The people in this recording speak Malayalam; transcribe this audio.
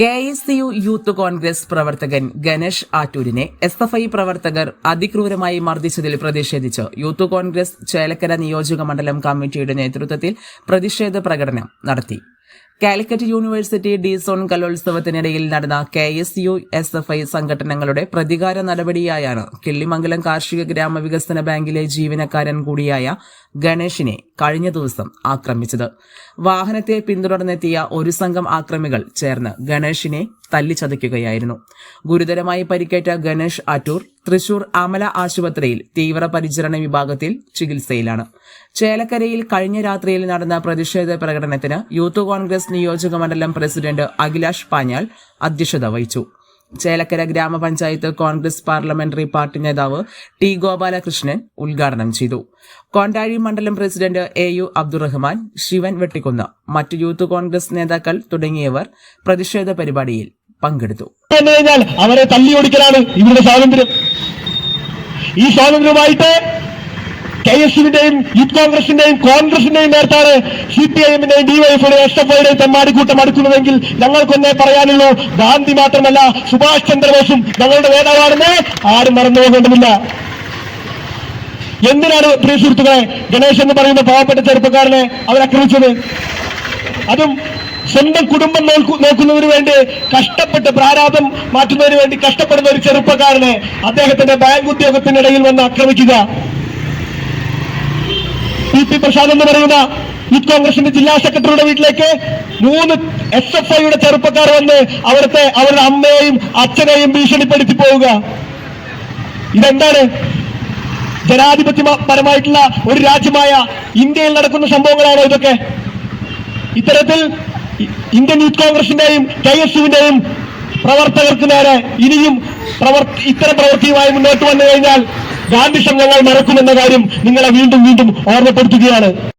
K S U youth Congress പ്രവർത്തകൻ ഗണേഷ് ആറ്റൂരിനെ എസ് എഫ് ഐ പ്രവർത്തകർ അതിക്രൂരമായി മർദ്ദിച്ചതിൽ പ്രതിഷേധിച്ച്. യൂത്ത് കോൺഗ്രസ് ചേലക്കര നിയോജക മണ്ഡലം കമ്മിറ്റിയുടെ നേതൃത്വത്തിൽ പ്രതിഷേധ പ്രകടനം നടത്തി. കാലിക്കറ്റ് യൂണിവേഴ്സിറ്റി ഡി സോൺ കലോത്സവത്തിനിടയിൽ നടന്ന K S U S F I സംഘടനകളുടെ പ്രതികാര നടപടിയായാണ് കിള്ളിമംഗലം കാർഷിക ഗ്രാമവികസന ബാങ്കിലെ ജീവനക്കാരൻ കൂടിയായ ഗണേഷിനെ കഴിഞ്ഞ ദിവസം ആക്രമിച്ചത്. വാഹനത്തെ പിന്തുടർന്നെത്തിയ ഒരു സംഘം ആക്രമികൾ ചേർന്ന് ഗണേഷിനെ തല്ലിച്ചതയ്ക്കുകയായിരുന്നു. ഗുരുതരമായി പരിക്കേറ്റ ഗണേഷ് ആറ്റൂർ തൃശൂർ അമല ആശുപത്രിയിൽ തീവ്രപരിചരണ വിഭാഗത്തിൽ ചികിത്സയിലാണ്. ചേലക്കരയിൽ കഴിഞ്ഞ രാത്രിയിൽ നടന്ന പ്രതിഷേധ പ്രകടനത്തിന് യൂത്ത് കോൺഗ്രസ് നിയോജക മണ്ഡലം പ്രസിഡന്റ് അഖിലാഷ് പാഞ്ഞാൽ അധ്യക്ഷത വഹിച്ചു. ചേലക്കര ഗ്രാമപഞ്ചായത്ത് കോൺഗ്രസ് പാർലമെന്ററി പാർട്ടി നേതാവ് ടി ഗോപാലകൃഷ്ണൻ ഉദ്ഘാടനം ചെയ്തു. കോണ്ടാഴി മണ്ഡലം president A U Abdurahman Shivan Vettikkunnu മറ്റു യൂത്ത് കോൺഗ്രസ് നേതാക്കൾ തുടങ്ങിയവർ പ്രതിഷേധ പരിപാടിയിൽ പങ്കെടുത്തു. അവരെ തല്ലിയൊടിക്കലാണ് ഇവരുടെ സ്വാതന്ത്ര്യം. ഈ സ്വാതന്ത്ര്യമായിട്ട് കെ എസ് യുവിന്റെയും യൂത്ത് കോൺഗ്രസിന്റെയും കോൺഗ്രസിന്റെയും നേരത്താണ് സി പി ഐ എമ്മിന്റെയും ഡിവൈഎഫിന്റെയും എസ് എഫ് ഐയുടെയും തെമ്മാടിക്കൂട്ടം അടുക്കുന്നതെങ്കിൽ ഞങ്ങൾക്കൊന്നേ പറയാനുള്ളൂ ഗാന്ധി മാത്രമല്ല സുഭാഷ് ചന്ദ്രബോസും ഞങ്ങളുടെ നേതാവാണെന്ന് ആരും മറന്നു പോകേണ്ടതില്ല. എന്തിനാണ് പ്രിയ സുഹൃത്തുക്കളെ ഗണേശ് എന്ന് പറയുന്ന പാവപ്പെട്ട ചെറുപ്പക്കാരനെ അവരാക്രമിച്ചത്? അതും സ്വന്തം കുടുംബം നോക്കു- നോക്കുന്നതിന് വേണ്ടി കഷ്ടപ്പെട്ട് പ്രാരാധം മാറ്റുന്നതിന് വേണ്ടി കഷ്ടപ്പെടുന്ന ഒരു ചെറുപ്പക്കാരനെ അദ്ദേഹത്തിന്റെ ബാങ്ക് ഉദ്യോഗത്തിനിടയിൽ വന്ന് ആക്രമിക്കുക. പി പി പ്രസാദ് എന്ന് പറയുന്ന യൂത്ത് കോൺഗ്രസിന്റെ ജില്ലാ സെക്രട്ടറിയുടെ വീട്ടിലേക്ക് മൂന്ന് എസ് എഫ് ഐയുടെ ചെറുപ്പക്കാർ വന്ന് അവിടുത്തെ അവരുടെ അമ്മയെയും അച്ഛനെയും ഭീഷണിപ്പെടുത്തി പോവുക. ഇതെന്താണ്? ജനാധിപത്യപരമായിട്ടുള്ള ഒരു രാജ്യമായ ഇന്ത്യയിൽ നടക്കുന്ന സംഭവങ്ങളാണോ ഇതൊക്കെ? ഇത്തരത്തിൽ ഇന്ത്യൻ യൂത്ത് കോൺഗ്രസിന്റെയും കെ എസ് യുവിന്റെയും പ്രവർത്തകർക്ക് നേരെ ഇനിയും ഇത്തരം പ്രവൃത്തിയുമായി മുന്നോട്ട് വന്നു കഴിഞ്ഞാൽ ഗാന്ധി സംഘങ്ങൾ മറക്കുമെന്ന കാര്യം നിങ്ങളെ വീണ്ടും വീണ്ടും ഓർമ്മപ്പെടുത്തുകയാണ്.